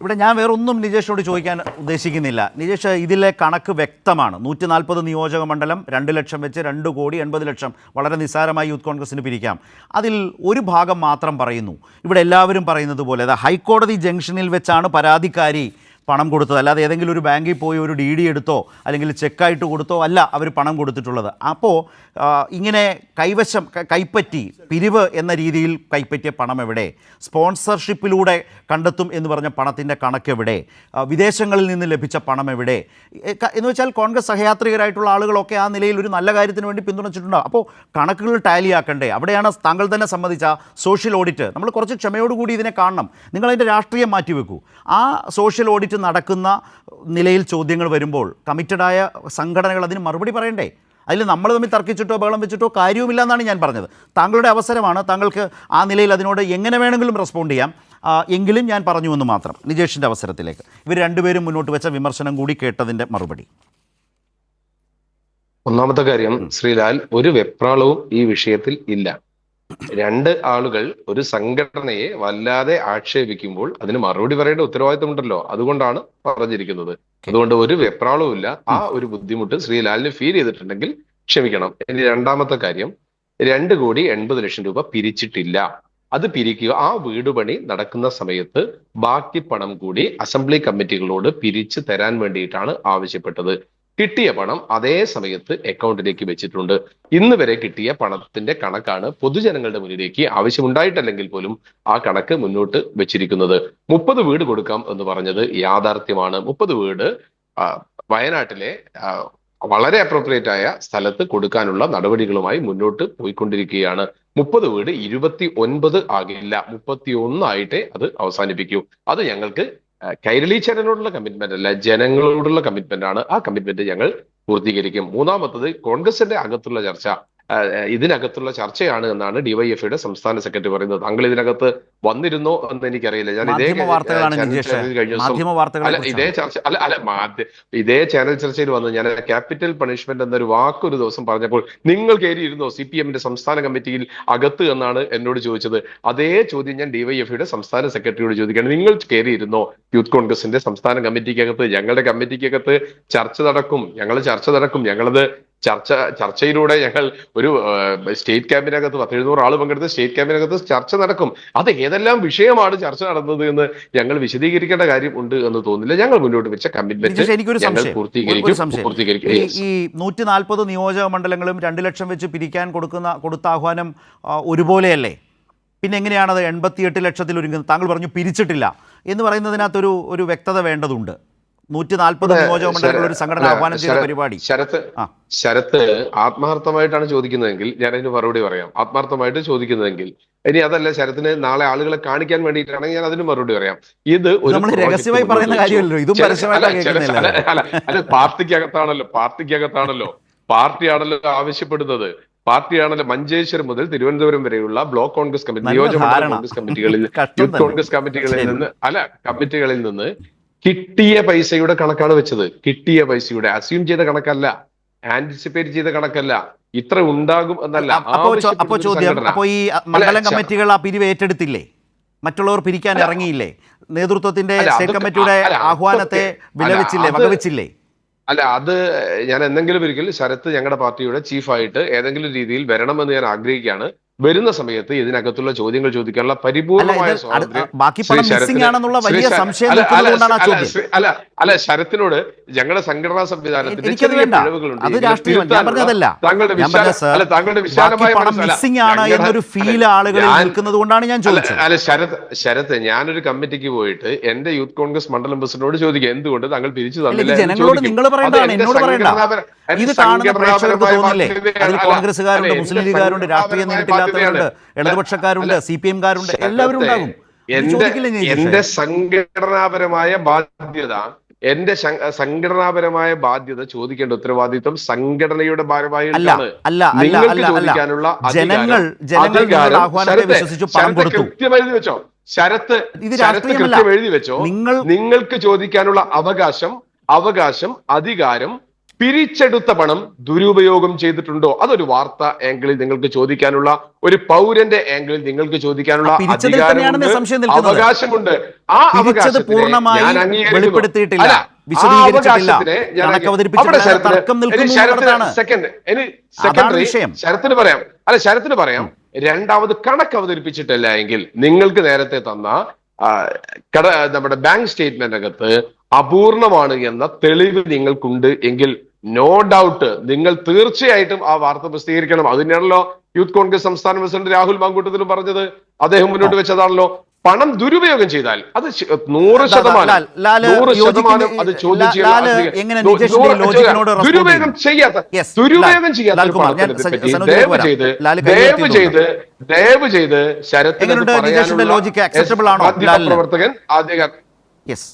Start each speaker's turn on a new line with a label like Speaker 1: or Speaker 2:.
Speaker 1: ഇവിടെ ഞാൻ വേറെ ഒന്നും നിജേഷിനോട് ചോദിക്കാൻ ഉദ്ദേശിക്കുന്നില്ല. നിജേഷ് ഇതിലെ കണക്ക് വ്യക്തമാണ്. നൂറ്റി നാൽപ്പത് നിയോജക മണ്ഡലം രണ്ട് ലക്ഷം വെച്ച് രണ്ട് കോടി എൺപത് ലക്ഷം വളരെ നിസ്സാരമായി യൂത്ത് കോൺഗ്രസിന് പിരിക്കാം. അതിൽ ഒരു ഭാഗം മാത്രം പറയുന്നു. ഇവിടെ എല്ലാവരും പറയുന്നത് പോലെ അതായത് ഹൈക്കോടതി ജംഗ്ഷനിൽ വെച്ചാണ് പരാതിക്കാരി പണം കൊടുത്തത്. അല്ലാതെ ഏതെങ്കിലും ഒരു ബാങ്കിൽ പോയി ഒരു ഡി ഡി എടുത്തോ അല്ലെങ്കിൽ ചെക്കായിട്ട് കൊടുത്തോ അല്ല അവർ പണം കൊടുത്തിട്ടുള്ളത്. അപ്പോൾ ഇങ്ങനെ കൈവശം കൈപ്പറ്റി പിരിവ് എന്ന രീതിയിൽ കൈപ്പറ്റിയ പണം എവിടെ? സ്പോൺസർഷിപ്പിലൂടെ കണ്ടെത്തും എന്ന് പറഞ്ഞ പണത്തിന്റെ കണക്ക് എവിടെ? വിദേശങ്ങളിൽ നിന്ന് ലഭിച്ച പണം എവിടെ? എന്ന് വെച്ചാൽ കോൺഗ്രസ് സഹയാത്രികരായിട്ടുള്ള ആളുകളൊക്കെ ആ നിലയിൽ ഒരു നല്ല കാര്യത്തിന് വേണ്ടി പിന്തുണച്ചിട്ടുണ്ട്? അപ്പോൾ കണക്കുകൾ ടാലി ആക്കണ്ടേ? അവിടെയാണ് താങ്കൾ തന്നെ സംബന്ധിച്ച സോഷ്യൽ ഓഡിറ്റ്. നമ്മൾ കുറച്ച് ക്ഷമയോടുകൂടി ഇതിനെ കാണണം. നിങ്ങളതിന്റെ രാഷ്ട്രീയം മാറ്റിവെക്കൂ. ആ സോഷ്യൽ ഓഡിറ്റ് നടക്കുന്ന നിലയിൽ ചോദ്യങ്ങൾ വരുമ്പോൾ കമ്മിറ്റഡായ സംഘടനകൾ അതിന് മറുപടി പറയണ്ടേ? അതിൽ നമ്മൾ തമ്മിൽ തർക്കിച്ചിട്ടോ ബഹളം വെച്ചിട്ടോ കാര്യവുമില്ല എന്നാണ് ഞാൻ പറഞ്ഞത്. താങ്കളുടെ അവസരമാണ് താങ്കൾക്ക് ആ നിലയിൽ അതിനോട് എങ്ങനെ വേണമെങ്കിലും റെസ്പോണ്ട് ചെയ്യാം. എങ്കിലും ഞാൻ പറഞ്ഞു എന്ന് മാത്രം. നിജേഷിന്റെ അവസരത്തിലേക്ക്. ഇവർ രണ്ടുപേരും മുന്നോട്ട് വെച്ച വിമർശനം കൂടി കേട്ടതിന്റെ മറുപടി.
Speaker 2: ഒന്നാമത്തെ കാര്യം ശ്രീലാൽ ഒരു വെപ്രാളവും ഈ വിഷയത്തിൽ ഇല്ല. രണ്ട് ആളുകൾ ഒരു സംഘടനയെ വല്ലാതെ ആക്ഷേപിക്കുമ്പോൾ അതിന് മറുപടി പറയേണ്ട ഉത്തരവാദിത്തമുണ്ടല്ലോ. അതുകൊണ്ടാണ് പറഞ്ഞിരിക്കുന്നത്. അതുകൊണ്ട് ഒരു വെപ്രാളവും ഇല്ല. ആ ഒരു ബുദ്ധിമുട്ട് ശ്രീ ലാലിന് ഫീൽ ചെയ്തിട്ടുണ്ടെങ്കിൽ ക്ഷമിക്കണം. ഇനി രണ്ടാമത്തെ കാര്യം. രണ്ട് കോടി എൺപത് ലക്ഷം രൂപ പിരിച്ചിട്ടില്ല. അത് പിരിക്കുക ആ വീടുപണി നടക്കുന്ന സമയത്ത് ബാക്കി പണം കൂടി അസംബ്ലി കമ്മിറ്റികളോട് പിരിച്ചു തരാൻ വേണ്ടിയിട്ടാണ് ആവശ്യപ്പെട്ടത്. കിട്ടിയ പണം അതേ സമയത്ത് അക്കൗണ്ടിലേക്ക് വെച്ചിട്ടുണ്ട്. ഇന്ന് വരെ കിട്ടിയ പണത്തിന്റെ കണക്കാണ് പൊതുജനങ്ങളുടെ മുന്നിലേക്ക് ആവശ്യമുണ്ടായിട്ടല്ലെങ്കിൽ പോലും ആ കണക്ക് മുന്നോട്ട് വെച്ചിരിക്കുന്നത്. മുപ്പത് വീട് കൊടുക്കാം എന്ന് പറഞ്ഞത് യാഥാർത്ഥ്യമാണ്. മുപ്പത് വീട് വയനാട്ടിലെ വളരെ അപ്രോപ്രിയേറ്റ് ആയ സ്ഥലത്ത് കൊടുക്കാനുള്ള നടപടികളുമായി മുന്നോട്ട് പോയിക്കൊണ്ടിരിക്കുകയാണ്. മുപ്പത് വീട് ഇരുപത്തി ഒൻപത് ആകില്ല. മുപ്പത്തി ഒന്നായിട്ടേ അത് അവസാനിപ്പിക്കൂ. അത് ഞങ്ങൾക്ക് കൈരളി ചാനലിനോടുള്ള കമ്മിറ്റ്മെന്റ് അല്ല ജനങ്ങളോടുള്ള കമ്മിറ്റ്മെന്റ് ആണ്. ആ കമ്മിറ്റ്മെന്റ് ഞങ്ങൾ പൂർത്തീകരിക്കും. മൂന്നാമത്തത് കോൺഗ്രസിന്റെ അകത്തുള്ള ചർച്ച. ഇതിനകത്തുള്ള ചർച്ചയാണ് എന്നാണ് ഡിവൈഎഫ്ഐയുടെ സംസ്ഥാന സെക്രട്ടറി പറയുന്നത്. താങ്കൾ ഇതിനകത്ത് വന്നിരുന്നോ എന്ന് എനിക്കറിയില്ല. ഞാൻ ഇതേ കഴിഞ്ഞ ദിവസം അല്ല ഇതേ ചർച്ച അല്ല അല്ല മാധ്യ ഇതേ ചാനൽ ചർച്ചയിൽ വന്ന്. ഞാൻ ക്യാപിറ്റൽ പണിഷ്മെന്റ് എന്നൊരു വാക്കൊരു ദിവസം പറഞ്ഞപ്പോൾ നിങ്ങൾ കയറിയിരുന്നോ സി പി എമ്മിന്റെ സംസ്ഥാന കമ്മിറ്റിയിൽ അകത്ത് എന്നാണ് എന്നോട് ചോദിച്ചത്. അതേ ചോദ്യം ഞാൻ ഡിവൈഎഫ്ഐയുടെ സംസ്ഥാന സെക്രട്ടറിയോട് ചോദിക്കുകയാണ്. നിങ്ങൾ കയറിയിരുന്നോ യൂത്ത് കോൺഗ്രസിന്റെ സംസ്ഥാന കമ്മിറ്റിക്കകത്ത്? ഞങ്ങളുടെ കമ്മിറ്റിക്കകത്ത് ചർച്ച നടക്കും. ഞങ്ങൾ ചർച്ച നടക്കും. ഞങ്ങളത് ചർച്ച ചർച്ചയിലൂടെ ഞങ്ങൾ ഒരു സ്റ്റേറ്റ് ക്യാമ്പിനകത്ത് പത്ത് എഴുന്നൂറ് ആൾ പങ്കെടുത്ത് സ്റ്റേറ്റ് ക്യാമ്പിനകത്ത് ചർച്ച നടക്കും. അത് ഏതെല്ലാം വിഷയമാണ് ചർച്ച നടന്നത് എന്ന് ഞങ്ങൾ വിശദീകരിക്കേണ്ട കാര്യം ഉണ്ട് എന്ന് തോന്നുന്നില്ല. ഞങ്ങൾ മുന്നോട്ട് വെച്ച കമ്മിറ്റ്മെന്റ് ഞങ്ങൾ പൂർത്തീകരിക്കും പൂർത്തീകരിക്കും.
Speaker 1: ഈ നൂറ്റി നാൽപ്പത് നിയോജക മണ്ഡലങ്ങളും രണ്ട് ലക്ഷം വെച്ച് പിരിക്കാൻ കൊടുക്കുന്ന കൊടുത്ത ആഹ്വാനം ഒരുപോലെയല്ലേ? പിന്നെ എങ്ങനെയാണത് എൺപത്തിയെട്ട് ലക്ഷത്തിൽ ഒരുങ്ങുന്നത്? താങ്കൾ പറഞ്ഞു പിരിച്ചിട്ടില്ല എന്ന് പറയുന്നതിനകത്തൊരു ഒരു വ്യക്തത വേണ്ടതുണ്ട്. നൂറ്റി നാൽപ്പത് നിയോജക മണ്ഡലങ്ങൾ ഒരു സംഘടന ആഹ്വാനം ചെയ്ത പരിപാടി.
Speaker 2: ശരത്ത് ശരത്ത് ആത്മാർത്ഥമായിട്ടാണ് ചോദിക്കുന്നതെങ്കിൽ ഞാൻ അതിന് മറുപടി പറയാം. ആത്മാർത്ഥമായിട്ട് ചോദിക്കുന്നതെങ്കിൽ ഇനി അതല്ല ശരത്തിന് നാളെ ആളുകളെ കാണിക്കാൻ വേണ്ടിയിട്ടാണെങ്കിൽ ഞാൻ അതിന് മറുപടി പറയാം. ഇത് ഒരു
Speaker 1: രഹസ്യമായി പറയുന്ന കാര്യമല്ലോ ഇതും
Speaker 2: അല്ല, അല്ല, പാർട്ടിക്കകത്താണല്ലോ പാർട്ടിക്കകത്താണല്ലോ. പാർട്ടിയാണല്ലോ ആവശ്യപ്പെടുന്നത്. പാർട്ടിയാണല്ലോ മഞ്ചേശ്വരം മുതൽ തിരുവനന്തപുരം വരെയുള്ള ബ്ലോക്ക് കോൺഗ്രസ് കമ്മിറ്റി നിയോജക കോൺഗ്രസ് കമ്മിറ്റികളിൽ യൂത്ത് കോൺഗ്രസ് കമ്മിറ്റികളിൽ നിന്ന് അല്ല കമ്മിറ്റികളിൽ നിന്ന് കിട്ടിയ പൈസയുടെ കണക്കാണ് വെച്ചത്. കിട്ടിയ പൈസയുടെ. അസ്യൂം ചെയ്ത കണക്കല്ല. ആന്റിസിപ്പേറ്റ് ചെയ്ത കണക്കല്ല. ഇത്ര ഉണ്ടാകും എന്നല്ല.
Speaker 1: അപ്പോ ചോദ്യം. അപ്പോ ഈ മണ്ഡലം കമ്മിറ്റികൾ ആ പിരിവ് ഏറ്റെടുത്തില്ലേ? മറ്റുള്ളവർ പിരിക്കാൻ ഇറങ്ങിയില്ലേ? നേതൃത്വത്തിന്റെ സ്റ്റേറ്റ് കമ്മിറ്റിയുടെ ആഹ്വാനത്തെ വിലവെച്ചില്ലേ? വകവെച്ചില്ലേ?
Speaker 2: അല്ല അത് ഞാൻ എന്തെങ്കിലും ഒരിക്കൽ ശരത്ത് ഞങ്ങളുടെ പാർട്ടിയുടെ ചീഫായിട്ട് ഏതെങ്കിലും രീതിയിൽ വരണമെന്ന് ഞാൻ ആഗ്രഹിക്കുകയാണ്. വരുന്ന സമയത്ത് ഇതിനകത്തുള്ള ചോദ്യങ്ങൾ ചോദിക്കാനുള്ള പരിപൂർണമായ അല്ല, അല്ല, ശരത്തിനോട് ഞങ്ങളുടെ സംഘടനാ സംവിധാനത്തിന്റെ ചെറിയ പിഴവുകളുണ്ട്. താങ്കളുടെ അല്ല താങ്കളുടെ വിശാലമായ അല്ല ശരത് ശരത്ത് ഞാനൊരു കമ്മിറ്റിക്ക് പോയിട്ട് എന്റെ യൂത്ത് കോൺഗ്രസ് മണ്ഡലം പ്രസിഡന്റിനോട് ചോദിക്കുക എന്തുകൊണ്ട്? താങ്കൾ പിരിച്ചു തന്നില്ല
Speaker 1: ജനങ്ങളോട് നിങ്ങൾ
Speaker 2: പറയണ്ട
Speaker 1: എന്നോട് പറയണ്ട. ഇത് കാണുന്ന പ്രേക്ഷകർക്ക് തോന്നില്ലേ. അതിൽ കോൺഗ്രസ്സുകാരുണ്ട് മുസ്ലിം ലീഗുകാരുണ്ട് രാഷ്ട്രീയ
Speaker 2: നേരിട്ടില്ലാത്തവരുണ്ട്.
Speaker 1: ഇടതുപക്ഷക്കാരുണ്ട് സി പി എംകാരുണ്ട് എല്ലാവരും ഉണ്ടാകും.
Speaker 2: എന്റെ സംഘടനാപരമായ ബാധ്യത എന്റെ സംഘടനാപരമായ ബാധ്യത ചോദിക്കേണ്ട ഉത്തരവാദിത്വം സംഘടനയുടെ
Speaker 1: ഭാരവാഹി
Speaker 2: ഭാരവാഹികൾക്കാണ്
Speaker 1: അല്ല അല്ല അല്ല അല്ല.
Speaker 2: ചോദിക്കാനുള്ള
Speaker 1: ജനങ്ങൾ
Speaker 2: അധികാരം-
Speaker 1: ജനങ്ങൾ ആഹ്വാനത്തെ
Speaker 2: ശരത്തെ,
Speaker 1: വിശ്വസിച്ചു പണം
Speaker 2: ശരത്തെ
Speaker 1: കൊടുത്തു.
Speaker 2: കൃത്യം എഴുതി വെച്ചോ? ശരത്ത് ശരത്ത് കൃത്യം എഴുതി വെച്ചോ?
Speaker 1: നിങ്ങൾ
Speaker 2: നിങ്ങൾക്ക് ചോദിക്കാനുള്ള അവകാശം അവകാശം അധികാരം പിരിച്ചെടുത്ത പണം ദുരുപയോഗം ചെയ്തിട്ടുണ്ടോ? അതൊരു വാർത്ത ആംഗിളിൽ നിങ്ങൾക്ക് ചോദിക്കാനുള്ള ഒരു പൗരന്റെ ആംഗിളിൽ നിങ്ങൾക്ക് ചോദിക്കാനുള്ള അധികാരമുണ്ട് അവകാശമുണ്ട്. ആ അവകാശം പൂർണമായി
Speaker 1: വെളിപ്പെടുത്തിയിട്ടില്ല,
Speaker 2: ശരത്തിന്. പറയാം. അല്ല ശരത്തിന് പറയാം രണ്ടാമത് കണക്ക് അവതരിപ്പിച്ചിട്ടല്ല എങ്കിൽ നിങ്ങൾക്ക് നേരത്തെ തന്ന കട നമ്മുടെ ബാങ്ക് സ്റ്റേറ്റ്മെന്റ് അകത്ത് അപൂർണമാണ് എന്ന തെളിവ് നിങ്ങൾക്കുണ്ട് എങ്കിൽ നോ ഡൗട്ട് നിങ്ങൾ തീർച്ചയായിട്ടും ആ വാർത്ത പ്രസിദ്ധീകരിക്കണം. അത് തന്നെയാണല്ലോ യൂത്ത് കോൺഗ്രസ് സംസ്ഥാന പ്രസിഡന്റ് രാഹുൽ മാങ്കൂട്ടത്തിലും പറഞ്ഞത്. അദ്ദേഹം മുന്നോട്ട് വെച്ചതാണല്ലോ. പണം ദുരുപയോഗം ചെയ്താൽ അത് നൂറ് ശതമാനം നൂറ് ശതമാനം അത് ചോദ്യം ചെയ്യാൻ ദുരുപയോഗം ചെയ്യാത്ത ദുരുപയോഗം ചെയ്യാത്ത ദയവ് ചെയ്ത് ദയവ് ചെയ്ത് ദയവ് ചെയ്ത് ശരത്തിന്? പ്രവർത്തകൻ അദ്ദേഹം
Speaker 1: യെസ്